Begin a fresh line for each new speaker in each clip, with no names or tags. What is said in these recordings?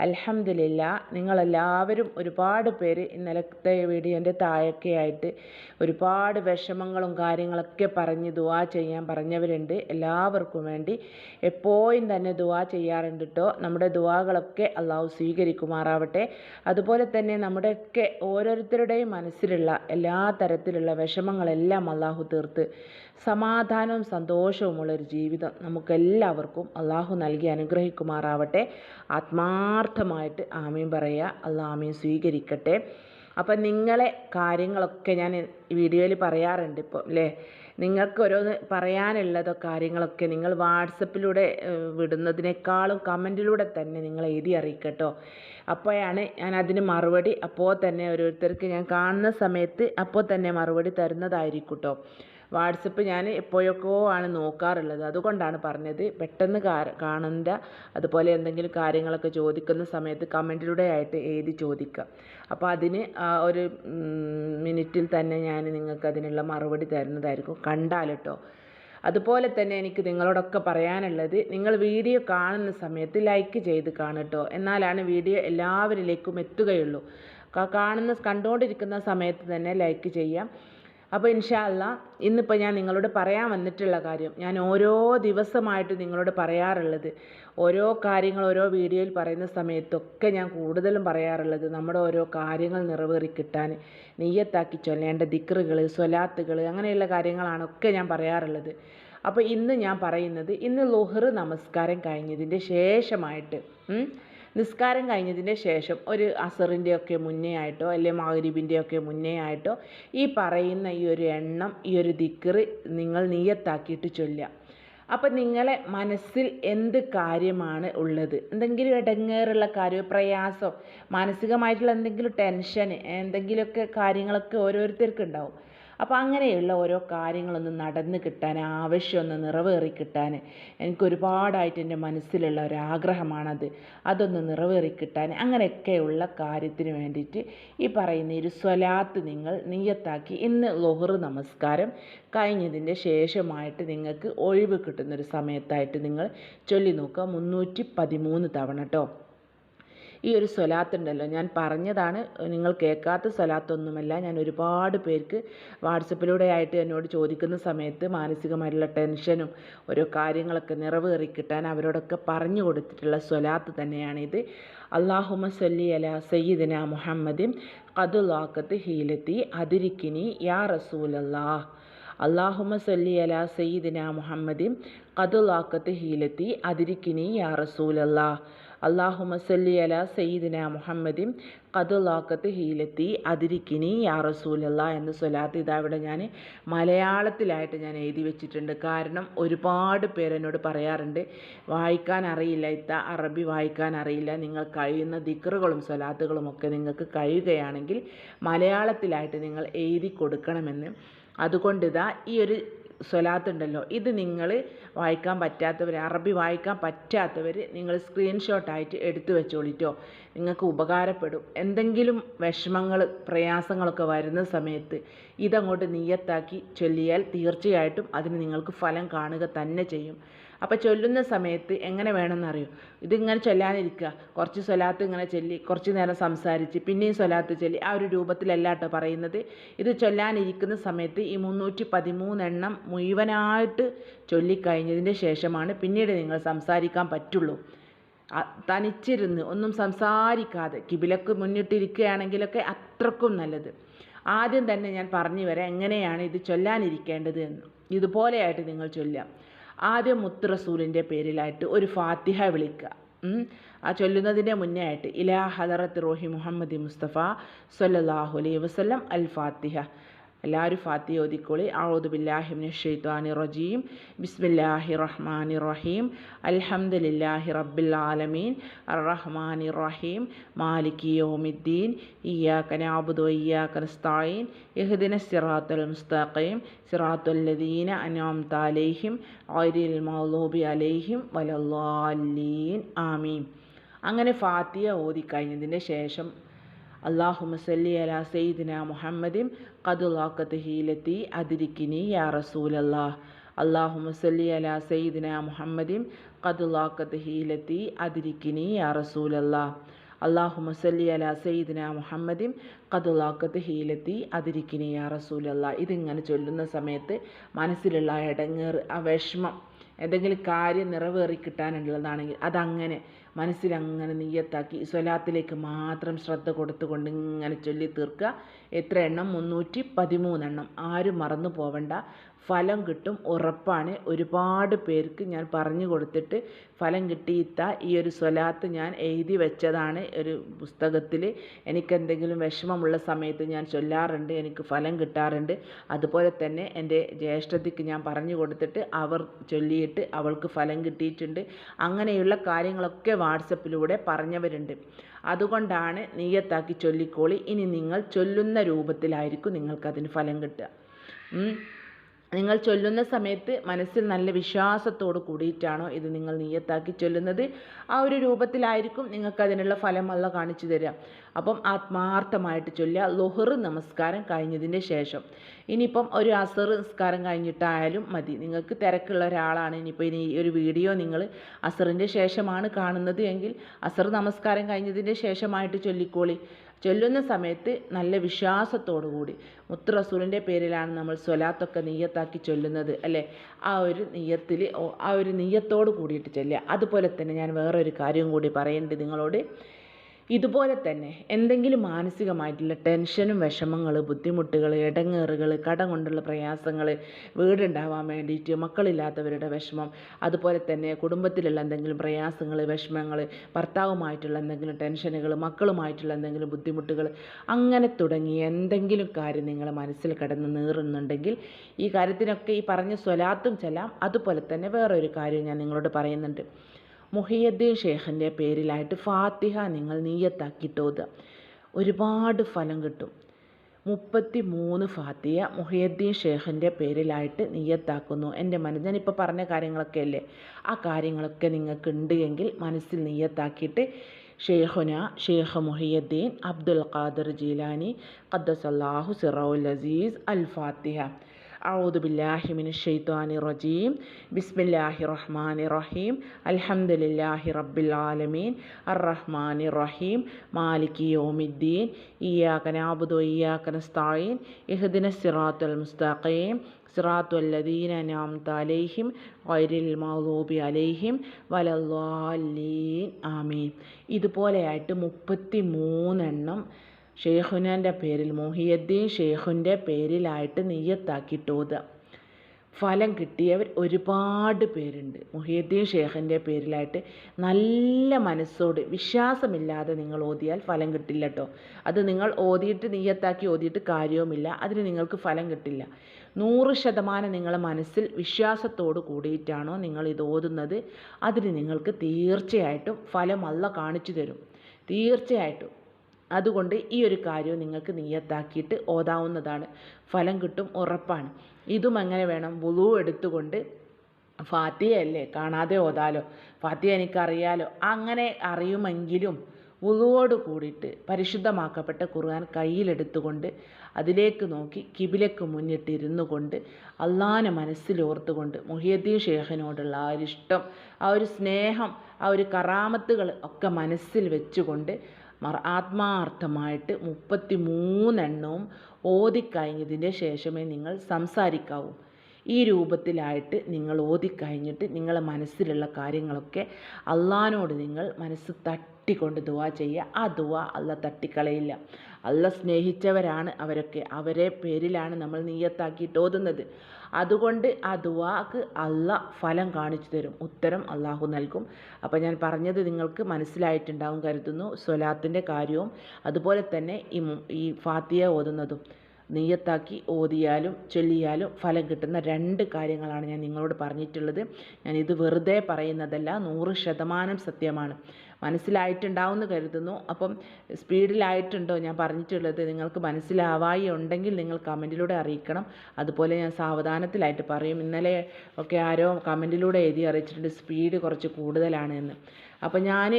അൽഹംദുലില്ല നിങ്ങളെല്ലാവരും ഒരുപാട് പേര് ഇന്നലത്തെ വീഡിയോന്റെ താഴൊക്കെയായിട്ട് ഒരുപാട് വിഷമങ്ങളും കാര്യങ്ങളൊക്കെ പറഞ്ഞ് ദുവാ ചെയ്യാൻ പറഞ്ഞവരുണ്ട്. എല്ലാവർക്കും വേണ്ടി എപ്പോഴും തന്നെ ദുവാ ചെയ്യാറുണ്ട് കേട്ടോ നമ്മുടെ ദുവാകളൊക്കെ അള്ളാഹു സ്വീകരിക്കുമാറാവട്ടെ. അതുപോലെ തന്നെ നമ്മുടെയൊക്കെ ഓരോരുത്തരുടെയും മനസ്സിലുള്ള എല്ലാ തരത്തിലുള്ള വിഷമങ്ങളെല്ലാം അള്ളാഹു തീർത്ത് സമാധാനവും സന്തോഷവുമുള്ളൊരു ജീവിതം നമുക്കെല്ലാവർക്കും അള്ളാഹു നൽകി അനുഗ്രഹിക്കുമാറാവട്ടെ. ആത്മാർത്ഥമായിട്ട് ആമീൻ പറയുക. അള്ളാഹ് ആമീൻ സ്വീകരിക്കട്ടെ. അപ്പം നിങ്ങളെ കാര്യങ്ങളൊക്കെ ഞാൻ വീഡിയോയിൽ പറയാറുണ്ട് ഇപ്പോൾ അല്ലേ നിങ്ങൾക്ക് ഓരോന്ന് പറയാനുള്ളതോ കാര്യങ്ങളൊക്കെ നിങ്ങൾ വാട്സപ്പിലൂടെ വിടുന്നതിനേക്കാളും കമന്റിലൂടെ തന്നെ നിങ്ങൾ എഴുതി അറിയിക്കട്ടോ. അപ്പോഴാണ് ഞാൻ അതിന് മറുപടി അപ്പോൾ തന്നെ ഓരോരുത്തർക്ക് ഞാൻ കാണുന്ന സമയത്ത് അപ്പോൾ തന്നെ മറുപടി തരുന്നതായിരിക്കും കേട്ടോ വാട്സപ്പ് ഞാൻ എപ്പോഴൊക്കെയോ ആണ് നോക്കാറുള്ളത്. അതുകൊണ്ടാണ് പറഞ്ഞത്. പെട്ടെന്ന് കാണണ്ട. അതുപോലെ എന്തെങ്കിലും കാര്യങ്ങളൊക്കെ ചോദിക്കുന്ന സമയത്ത് കമന്റിലൂടെ ആയിട്ട് എഴുതി ചോദിക്കുക അപ്പോൾ അതിന് ഒരു മിനിറ്റിൽ തന്നെ ഞാൻ നിങ്ങൾക്ക് അതിനുള്ള മറുപടി തരുന്നതായിരിക്കും. കണ്ടാൽ കേട്ടോ. അതുപോലെ തന്നെ എനിക്ക് നിങ്ങളോടൊക്കെ പറയാനുള്ളത് നിങ്ങൾ വീഡിയോ കാണുന്ന സമയത്ത് ലൈക്ക് ചെയ്ത് കാണട്ടോ എന്നാലാണ് വീഡിയോ എല്ലാവരിലേക്കും എത്തുകയുള്ളൂ. കാണുന്ന കണ്ടുകൊണ്ടിരിക്കുന്ന സമയത്ത് തന്നെ ലൈക്ക് ചെയ്യാം. അപ്പോൾ ഇൻഷാല്ല ഇന്നിപ്പോൾ ഞാൻ നിങ്ങളോട് പറയാൻ വന്നിട്ടുള്ള കാര്യം ഞാൻ ഓരോ ദിവസമായിട്ട് നിങ്ങളോട് പറയാറുള്ളത് ഓരോ കാര്യങ്ങൾ ഓരോ വീഡിയോയിൽ പറയുന്ന സമയത്തൊക്കെ ഞാൻ കൂടുതലും പറയാറുള്ളത് നമ്മുടെ ഓരോ കാര്യങ്ങൾ നിറവേറി കിട്ടാൻ നെയ്യത്താക്കി ചൊല്ലേണ്ട ദിക്റുകൾ സ്വലാത്തുകൾ അങ്ങനെയുള്ള കാര്യങ്ങളാണ് ഒക്കെ ഞാൻ പറയാറുള്ളത്. അപ്പോൾ ഇന്ന് ഞാൻ പറയുന്നത് ഇന്ന് ലുഹർ നമസ്കാരം കഴിഞ്ഞതിന്റെ ശേഷമായിട്ട് നിസ്കാരം കഴിഞ്ഞതിന് ശേഷം ഒരു അസറിന്റെയൊക്കെ മുന്നേ ആയിട്ടോ അല്ലെങ്കിൽ മഗ്രിബിന്റെ ഒക്കെ മുന്നേ ആയിട്ടോ ഈ പറയുന്ന ഈ ഒരു എണ്ണം ഈ ഒരു ദിക്കറി നിങ്ങൾ നീയത്താക്കിയിട്ട് ചൊല്ലുക. അപ്പം നിങ്ങളെ മനസ്സിൽ എന്ത് കാര്യമാണ് ഉള്ളത്? എന്തെങ്കിലും ഇടങ്ങേറുള്ള കാര്യം പ്രയാസം മാനസികമായിട്ടുള്ള എന്തെങ്കിലും ടെൻഷൻ എന്തെങ്കിലുമൊക്കെ കാര്യങ്ങളൊക്കെ ഓരോരുത്തർക്കും ഉണ്ടാവും അപ്പോൾ അങ്ങനെയുള്ള ഓരോ കാര്യങ്ങളൊന്ന് നടന്ന് കിട്ടാൻ ആവശ്യമൊന്ന് നിറവേറി കിട്ടാൻ എനിക്കൊരുപാടായിട്ട് എന്റെ മനസ്സിലുള്ള ഒരാഗ്രഹമാണത്. അതൊന്ന് നിറവേറി കിട്ടാൻ അങ്ങനെയൊക്കെയുള്ള കാര്യത്തിന് വേണ്ടിയിട്ട് ഈ പറയുന്ന ഒരു സ്വലാത്ത് നിങ്ങൾ നീയത്താക്കി ഇന്ന് ലൊഹർ നമസ്കാരം കഴിഞ്ഞതിന്റെ ശേഷമായിട്ട് നിങ്ങൾക്ക് ഒഴിവ് കിട്ടുന്നൊരു സമയത്തായിട്ട് നിങ്ങൾ ചൊല്ലി നോക്കുക. മുന്നൂറ്റി പതിമൂന്ന് തവണ കേട്ടോ ഈ ഒരു സ്വലാത്ത് ഉണ്ടല്ലോ ഞാൻ പറഞ്ഞതാണ് നിങ്ങൾ കേൾക്കാത്ത സ്വലാത്തൊന്നുമല്ല. ഞാൻ ഒരുപാട് പേർക്ക് വാട്സപ്പിലൂടെ ആയിട്ട് എന്നോട് ചോദിക്കുന്ന സമയത്ത് മാനസികമായിട്ടുള്ള ടെൻഷനും ഓരോ കാര്യങ്ങളൊക്കെ നിറവേറി കിട്ടാൻ അവരോടൊക്കെ പറഞ്ഞു കൊടുത്തിട്ടുള്ള സ്വലാത്ത് തന്നെയാണിത്. അള്ളാഹുമ സല്ലി അല സയ്യിദിന മുഹമ്മദിൻ കതുലാക്കത്ത് ഹീലത്തി അതിരിക്കിനി യാ റസൂലല്ലാ അള്ളാഹുമ സല്ലി അല സയ്യിദിന മുഹമ്മദിൻ കതുലാക്കത്ത് ഹീലത്തി അതിരിക്കിനി യാ റസൂലല്ലാ അള്ളാഹുമ മസല്ലി അല സയ്യിദിന മുഹമ്മദിൻ കതുലാക്കത്ത് ഹീലത്തി അതിരിക്കിനി യാ റസൂലല്ല എന്ന് സ്വലാത്ത് ഇതാ ഇവിടെ ഞാൻ മലയാളത്തിലായിട്ട് ഞാൻ എഴുതി വെച്ചിട്ടുണ്ട്. കാരണം ഒരുപാട് പേർ എന്നോട് പറയാറുണ്ട് വായിക്കാൻ അറിയില്ല ഇത്ത അറബി വായിക്കാൻ അറിയില്ല. നിങ്ങൾ കഴിയുന്ന ദിക്റുകളും സ്വലാത്തുകളും ഒക്കെ നിങ്ങൾക്ക് കഴിയുകയാണെങ്കിൽ മലയാളത്തിലായിട്ട് നിങ്ങൾ എഴുതി കൊടുക്കണമെന്ന്. അതുകൊണ്ട് ഇതാ ഈ ഒരു സ്വലാത്ത് ഉണ്ടല്ലോ ഇത് നിങ്ങൾ വായിക്കാൻ പറ്റാത്തവർ അറബി വായിക്കാൻ പറ്റാത്തവർ നിങ്ങൾ സ്ക്രീൻഷോട്ടായിട്ട് എടുത്തു വെച്ചോളിട്ടോ. നിങ്ങൾക്ക് ഉപകാരപ്പെടും. എന്തെങ്കിലും വിഷമങ്ങൾ പ്രയാസങ്ങളൊക്കെ വരുന്ന സമയത്ത് ഇതങ്ങോട്ട് നീയത്താക്കി ചൊല്ലിയാൽ തീർച്ചയായിട്ടും അതിന് നിങ്ങൾക്ക് ഫലം കാണുക തന്നെ ചെയ്യും. അപ്പോൾ ചൊല്ലുന്ന സമയത്ത് എങ്ങനെ വേണമെന്നറിയോ? ഇതിങ്ങനെ ചൊല്ലാനിരിക്കുക. കുറച്ച് സ്വലാത്ത് ഇങ്ങനെ ചൊല്ലി കുറച്ച് നേരം സംസാരിച്ച് പിന്നെയും സ്വലാത്ത് ചൊല്ലി ആ ഒരു രൂപത്തിലല്ല കേട്ടോ പറയുന്നത്. ഇത് ചൊല്ലാനിരിക്കുന്ന സമയത്ത് ഈ മുന്നൂറ്റി പതിമൂന്നെണ്ണം മുഴുവനായിട്ട് ചൊല്ലിക്കഴിഞ്ഞതിന്റെ ശേഷമാണ് പിന്നീട് നിങ്ങൾ സംസാരിക്കാൻ പറ്റുള്ളൂ. തനിച്ചിരുന്ന് ഒന്നും സംസാരിക്കാതെ കിബിലക്ക് മുന്നിട്ടിരിക്കുകയാണെങ്കിലൊക്കെ അത്രക്കും നല്ലത്. ആദ്യം തന്നെ ഞാൻ പറഞ്ഞു വരാം എങ്ങനെയാണ് ഇത് ചൊല്ലാനിരിക്കേണ്ടത് എന്ന്. ഇതുപോലെയായിട്ട് നിങ്ങൾ ചൊല്ലാം ആദ്യം മുത്തുറസൂലിന്റെ പേരിലായിട്ട് ഒരു ഫാത്തിഹ വിളിക്കുക. ആ ചൊല്ലുന്നതിന്റെ മുന്നേ ആയിട്ട് ഇലാ ഹദറത്ത് റോഹി മുഹമ്മദ് മുസ്തഫ സ്വല്ലല്ലാഹു അലൈഹി വസല്ലം അൽ ഫാത്തിഹ. എല്ലാവരും ഫാത്തി ഓതിക്കോളി. ഔദു ബില്ലാഹിമിന ഷെയ്ത്താനി റജീം. ബിസ്മില്ലാഹി റഹ്മാനി റഹീം. അൽഹംദുലില്ലാഹി റബ്ബിൽ ആലമീൻ. അർറഹ്മാനി റഹീം. മാലികി യൗമിദ്ദീൻ. ഇയ്യാക നഅബുദു വഇയ്യാക നസ്തഈൻ. ഇഹ്ദിന സിറാത്തുല്ലദീന മുസ്തഖീം. സിറാത്തുൽ ലദീന അൻഅംത അലൈഹിം. വലല്ലാലീൻ ആമീൻ. അങ്ങനെ ഫാത്തിയ ഓതിക്കഴിഞ്ഞതിന്റെ ശേഷം അള്ളാഹുമ സല്ലി അല സെയ്ദിന മുഹമ്മദിം ഹീലത്തി അതിരിക്കിനി യാ റസൂലല്ലാ. അള്ളാഹു സല്ലി അല സെയ്ദിന മുഹമ്മദിം ഹീലത്തി അതിരിക്കിനി യാ റസൂലല്ലാ. അള്ളാഹു സല്ലി അല സയ്യിദിന മുഹമ്മദിം കതുലാക്കത്ത് ഹീലത്തി അതിരിക്കിനി യാ റസൂലല്ല. ഇതിങ്ങനെ ചൊല്ലുന്ന സമയത്ത് മനസ്സിലുള്ള ഇടങ്ങേറ് ആ വിഷമം എന്തെങ്കിലും കാര്യം നിറവേറി കിട്ടാനുള്ളതാണെങ്കിൽ അതങ്ങനെ മനസ്സിലങ്ങനെ നീയത്താക്കി സ്വലാത്തിലേക്ക് മാത്രം ശ്രദ്ധ കൊടുത്തുകൊണ്ട് ഇങ്ങനെ ചൊല്ലി തീർക്കുക എത്ര എണ്ണം? മുന്നൂറ്റി പതിമൂന്നെണ്ണം. ആരും മറന്നു പോവണ്ട. ഫലം കിട്ടും ഉറപ്പാണ്. ഒരുപാട് പേർക്ക് ഞാൻ പറഞ്ഞു കൊടുത്തിട്ട് ഫലം കിട്ടിയിത്ത ഈ ഒരു സ്വലാത്ത് ഞാൻ എഴുതി വെച്ചതാണ് ഒരു പുസ്തകത്തിൽ എനിക്കെന്തെങ്കിലും വിഷമമുള്ള സമയത്ത് ഞാൻ ചൊല്ലാറുണ്ട് എനിക്ക് ഫലം കിട്ടാറുണ്ട്. അതുപോലെ തന്നെ എന്റെ ജ്യേഷ്ഠതയ്ക്ക് ഞാൻ പറഞ്ഞു കൊടുത്തിട്ട് അവർ ചൊല്ലിയിട്ട് അവൾക്ക് ഫലം കിട്ടിയിട്ടുണ്ട്. അങ്ങനെയുള്ള കാര്യങ്ങളൊക്കെ വാട്സപ്പിലൂടെ പറഞ്ഞവരുണ്ട്. അതുകൊണ്ടാണ് നീയത്താക്കി ചൊല്ലിക്കോളി. ഇനി നിങ്ങൾ ചൊല്ലുന്ന രൂപത്തിലായിരിക്കും നിങ്ങൾക്കതിന് ഫലം കിട്ടുക. നിങ്ങൾ ചൊല്ലുന്ന സമയത്ത് മനസ്സിൽ നല്ല വിശ്വാസത്തോട് കൂടിയിട്ടാണോ ഇത് നിങ്ങൾ നീയത്താക്കി ചൊല്ലുന്നത്? ആ ഒരു രൂപത്തിലായിരിക്കും നിങ്ങൾക്ക് അതിനുള്ള ഫലം അല്ല കാണിച്ചു തരിക. അപ്പം ആത്മാർത്ഥമായിട്ട് ചൊല്ലുക. ലൊഹർ നമസ്കാരം കഴിഞ്ഞതിന്റെ ശേഷം. ഇനിയിപ്പം ഒരു അസർ നമസ്കാരം കഴിഞ്ഞിട്ടായാലും മതി. നിങ്ങൾക്ക് തിരക്കുള്ള ഒരാളാണ്. ഇനിയിപ്പോൾ ഇനി ഒരു വീഡിയോ നിങ്ങൾ അസറിന്റെ ശേഷമാണ് കാണുന്നത് എങ്കിൽ അസർ നമസ്കാരം കഴിഞ്ഞതിന്റെ ശേഷമായിട്ട് ചൊല്ലിക്കോളി. ചൊല്ലുന്ന സമയത്ത് നല്ല വിശ്വാസത്തോടു കൂടി മുത്ത് റസൂലിന്റെ പേരിലാണ് നമ്മൾ സ്വലാത്തൊക്കെ നെയ്യത്താക്കി ചൊല്ലുന്നത് അല്ലേ? ആ ഒരു നെയ്യത്തിൽ ആ ഒരു നെയ്യത്തോട് കൂടിയിട്ട് ചൊല്ലുക. അതുപോലെ തന്നെ ഞാൻ വേറൊരു കാര്യം കൂടി പറയേണ്ടത് നിങ്ങളോട്. ഇതുപോലെ തന്നെ എന്തെങ്കിലും മാനസികമായിട്ടുള്ള ടെൻഷനും വിഷമങ്ങൾ ബുദ്ധിമുട്ടുകൾ ഇടങ്ങേറുകൾ കടം കൊണ്ടുള്ള പ്രയാസങ്ങൾ വീടുണ്ടാവാൻ വേണ്ടിയിട്ട് മക്കളില്ലാത്തവരുടെ വിഷമം അതുപോലെ തന്നെ കുടുംബത്തിലുള്ള എന്തെങ്കിലും പ്രയാസങ്ങൾ വിഷമങ്ങൾ ഭർത്താവുമായിട്ടുള്ള എന്തെങ്കിലും ടെൻഷനുകൾ മക്കളുമായിട്ടുള്ള എന്തെങ്കിലും ബുദ്ധിമുട്ടുകൾ അങ്ങനെ തുടങ്ങി എന്തെങ്കിലും കാര്യം നിങ്ങളെ മനസ്സിൽ കിടന്ന് നീറുന്നുണ്ടെങ്കിൽ ഈ കാര്യത്തിനൊക്കെ ഈ പറഞ്ഞ സ്വലാത്തും ചെല്ലാം അതുപോലെ തന്നെ വേറൊരു കാര്യം ഞാൻ നിങ്ങളോട് പറയുന്നുണ്ട്. മുഹിയദ്ദീൻ ഷേഖിന്റെ പേരിലായിട്ട് ഫാത്തിഹ നിങ്ങൾ നീയത്താക്കിയിട്ട് ഓതുക ഒരുപാട് ഫലം കിട്ടും. മുപ്പത്തി മൂന്ന് ഫാത്തിയ മുഹിയദ്ദീൻ ഷേഖിന്റെ പേരിലായിട്ട് നീയത്താക്കുന്നു എന്റെ മനസ്സ് ഞാനിപ്പോൾ പറഞ്ഞ കാര്യങ്ങളൊക്കെ അല്ലേ ആ കാര്യങ്ങളൊക്കെ നിങ്ങൾക്ക് ഉണ്ട് എങ്കിൽ മനസ്സിൽ നീയത്താക്കിയിട്ട് ഷെയ്ഖുന ഷെയ്ഖ് മുഹിയദ്ദീൻ അബ്ദുൽ ഖാദർ ജീലാനി ഖദ്ദസല്ലാഹു സിറൗൽ അസീസ് അൽ ഫാത്തിഹ. ഔദുബില്ലാഹിമിൻ ഷെയ്ത്വാനി റജീം ബിസ്മില്ലാഹി റഹ്മാൻ റഹീം അൽഹംദുലില്ലാഹി റബ്ബിൽ ആലമീൻ അറഹ്മാൻ റഹീം മാലിക് യോമിദ്ദീൻ ഇയാക്കൻ ആബുദോ ഇയാക്കൻ സ്ഥായീൻ ഇഹദിന സിറാത്തുൽ മുസ്താഖീം സിറാത്തു അല്ലദീന നാം തലൈഹിം വൈരിൽ മൗലൂബി അലൈഹിം വലല്ലാലീൻ ആമീൻ ഇതുപോലെയായിട്ട് 33 എണ്ണം ഷെയ്ഖുനാന്റെ പേരിൽ മുഹിയദ്ദീൻ ഷെയ്ഖുന്റെ പേരിലായിട്ട് നെയ്യത്താക്കിയിട്ട് ഓതുക ഫലം കിട്ടിയവർ ഒരുപാട് പേരുണ്ട്. മുഹിയദ്ദീൻ ഷേഖിന്റെ പേരിലായിട്ട് നല്ല മനസ്സോട് വിശ്വാസമില്ലാതെ നിങ്ങൾ ഓതിയാൽ ഫലം കിട്ടില്ല കേട്ടോ അത് നിങ്ങൾ ഓതിയിട്ട് നീയത്താക്കി ഓതിയിട്ട് കാര്യവുമില്ല. അതിന് നിങ്ങൾക്ക് ഫലം കിട്ടില്ല. നൂറ് ശതമാനം നിങ്ങൾ മനസ്സിൽ വിശ്വാസത്തോട് കൂടിയിട്ടാണോ നിങ്ങൾ ഇത് ഓതുന്നത്? അതിന് നിങ്ങൾക്ക് തീർച്ചയായിട്ടും ഫലം കാണിച്ചു തരും. തീർച്ചയായിട്ടും. അതുകൊണ്ട് ഈ ഒരു കാര്യവും നിങ്ങൾക്ക് നീയത്താക്കിയിട്ട് ഓതാവുന്നതാണ്. ഫലം കിട്ടും ഉറപ്പാണ്. ഇതും അങ്ങനെ വേണം. വുളു എടുത്തുകൊണ്ട് ഫാത്തിയല്ലേ കാണാതെ ഓതാലോ. ഫാത്തിയ എനിക്കറിയാലോ. അങ്ങനെ അറിയുമെങ്കിലും വുളുവോട് കൂടിയിട്ട് പരിശുദ്ധമാക്കപ്പെട്ട ഖുർആൻ കയ്യിലെടുത്തുകൊണ്ട് അതിലേക്ക് നോക്കി കിബിലക്ക് മുന്നിട്ടിരുന്നു കൊണ്ട് അള്ളാനെ മനസ്സിലോർത്തുകൊണ്ട് മുഹിയദ്ദീൻ ഷേഖിനോടുള്ള ആ ഒരു ഇഷ്ടം ആ ഒരു സ്നേഹം ആ ഒരു കറാമത്തുകൾ ഒക്കെ മനസ്സിൽ വെച്ചുകൊണ്ട് ആത്മാർത്ഥമായിട്ട് മുപ്പത്തി മൂന്നെണ്ണവും ഓതിക്കഴിഞ്ഞതിന്റെ ശേഷമേ നിങ്ങൾ സംസാരിക്കാവൂ. ഈ രൂപത്തിലായിട്ട് നിങ്ങൾ ഓതിക്കഴിഞ്ഞിട്ട് നിങ്ങളെ മനസ്സിലുള്ള കാര്യങ്ങളൊക്കെ അള്ളഹാനോട് നിങ്ങൾ മനസ്സ് തട്ടിക്കൊണ്ട് ദുവാ ചെയ്യുക. ആ ദുവാ അല്ല തട്ടിക്കളയില്ല. അല്ല സ്നേഹിച്ചവരാണ് അവരൊക്കെ. അവരെ പേരിലാണ് നമ്മൾ നീയത്താക്കിയിട്ട് ഓതുന്നത്. അതുകൊണ്ട് ആ ദുവാക്ക് അല്ല ഫലം കാണിച്ചു തരും. ഉത്തരം അള്ളാഹു നൽകും. അപ്പോൾ ഞാൻ പറഞ്ഞത് നിങ്ങൾക്ക് മനസ്സിലായിട്ടുണ്ടാവും കരുതുന്നു. സ്വലാത്തിന്റെ കാര്യവും അതുപോലെ തന്നെ ഈ ഈ ഫാത്തിയ ഓതുന്നതും. നെയ്യത്താക്കി ഓതിയാലും ചൊല്ലിയാലും ഫലം കിട്ടുന്ന രണ്ട് കാര്യങ്ങളാണ് ഞാൻ നിങ്ങളോട് പറഞ്ഞിട്ടുള്ളത്. ഞാൻ ഇത് വെറുതെ പറയുന്നതല്ല നൂറ് ശതമാനം സത്യമാണ്. മനസ്സിലായിട്ടുണ്ടാവുമെന്ന് കരുതുന്നു. അപ്പം സ്പീഡിലായിട്ടുണ്ടോ ഞാൻ പറഞ്ഞിട്ടുള്ളത്? നിങ്ങൾക്ക് മനസ്സിലാവായി ഉണ്ടെങ്കിൽ നിങ്ങൾ കമന്റിലൂടെ അറിയിക്കണം. അതുപോലെ ഞാൻ സാവധാനത്തിലായിട്ട് പറയും. ഇന്നലെ ഒക്കെ ആരോ കമന്റിലൂടെ എഴുതി അറിയിച്ചിട്ടുണ്ട് സ്പീഡ് കുറച്ച് കൂടുതലാണ് എന്ന്. അപ്പോൾ ഞാൻ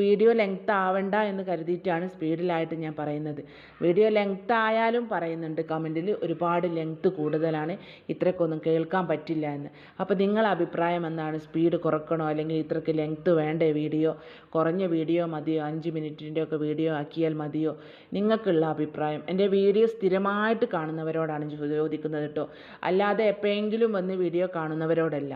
വീഡിയോ ലെങ്ത് ആവണ്ട എന്ന് കരുതിയിട്ടാണ് സ്പീഡിലായിട്ട് ഞാൻ പറയുന്നത്. വീഡിയോ ലെങ്ത് ആയാലും പറയുന്നുണ്ട്. കമന്റിൽ ഒരുപാട് ലെങ്ത് കൂടുതലാണ്. ഇത്രയ്ക്കൊന്നും കേൾക്കാൻ പറ്റില്ല എന്ന്. അപ്പോൾ നിങ്ങളെ അഭിപ്രായം എന്താണ്? സ്പീഡ് കുറക്കണോ? അല്ലെങ്കിൽ ഇത്രയ്ക്ക് ലെങ്ത് വേണ്ടേ വീഡിയോ? കുറഞ്ഞ വീഡിയോ മതിയോ? അഞ്ച് മിനിറ്റിന്റെ ഒക്കെ വീഡിയോ ആക്കിയാൽ മതിയോ? നിങ്ങൾക്കുള്ള അഭിപ്രായം. എന്റെ വീഡിയോ സ്ഥിരമായിട്ട് കാണുന്നവരോടാണ് ചോദിക്കുന്നത് കേട്ടോ അല്ലാതെ എപ്പോഴെങ്കിലും വന്ന് വീഡിയോ കാണുന്നവരോടല്ല.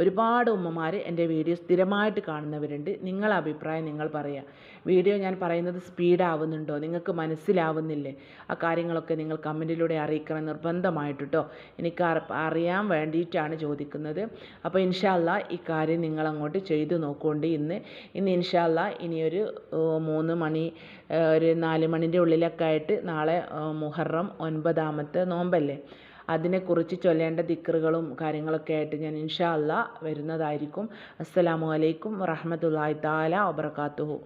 ഒരുപാട് ഉമ്മമാർ എന്റെ വീഡിയോ സ്ഥിരമായിട്ട് കാണുന്നവരുണ്ട്. നിങ്ങളെ അഭിപ്രായം നിങ്ങൾ പറയുക വീഡിയോ ഞാൻ പറയുന്നത് സ്പീഡാവുന്നുണ്ടോ നിങ്ങൾക്ക് മനസ്സിലാവുന്നില്ലേ? ആ കാര്യങ്ങളൊക്കെ നിങ്ങൾ കമന്റിലൂടെ അറിയിക്കണം നിർബന്ധമായിട്ട് കേട്ടോ എനിക്ക് അറിയാൻ വേണ്ടിയിട്ടാണ് ചോദിക്കുന്നത്. അപ്പോൾ ഇൻഷാല്ല ഈ കാര്യം നിങ്ങൾ അങ്ങോട്ട് ചെയ്തു നോക്കുകൊണ്ട് ഇന്ന് ഇന്ന് ഇൻഷാല്ല ഇനിയൊരു മൂന്ന് മണി ഒരു നാല് മണിന്റെ ഉള്ളിലൊക്കെ ആയിട്ട് നാളെ മുഹറം ഒൻപതാമത്തെ നോമ്പല്ലേ? അതിനെക്കുറിച്ച് ചൊല്ലേണ്ട ദിക്റുകളും കാര്യങ്ങളൊക്കെ ആയിട്ട് ഞാൻ ഇൻഷാ അല്ലാ വരുന്നതായിരിക്കും. അസ്സലാമു അലൈക്കും വറഹമത്തല്ലാഹി താല വബർക്കാത്തുഹു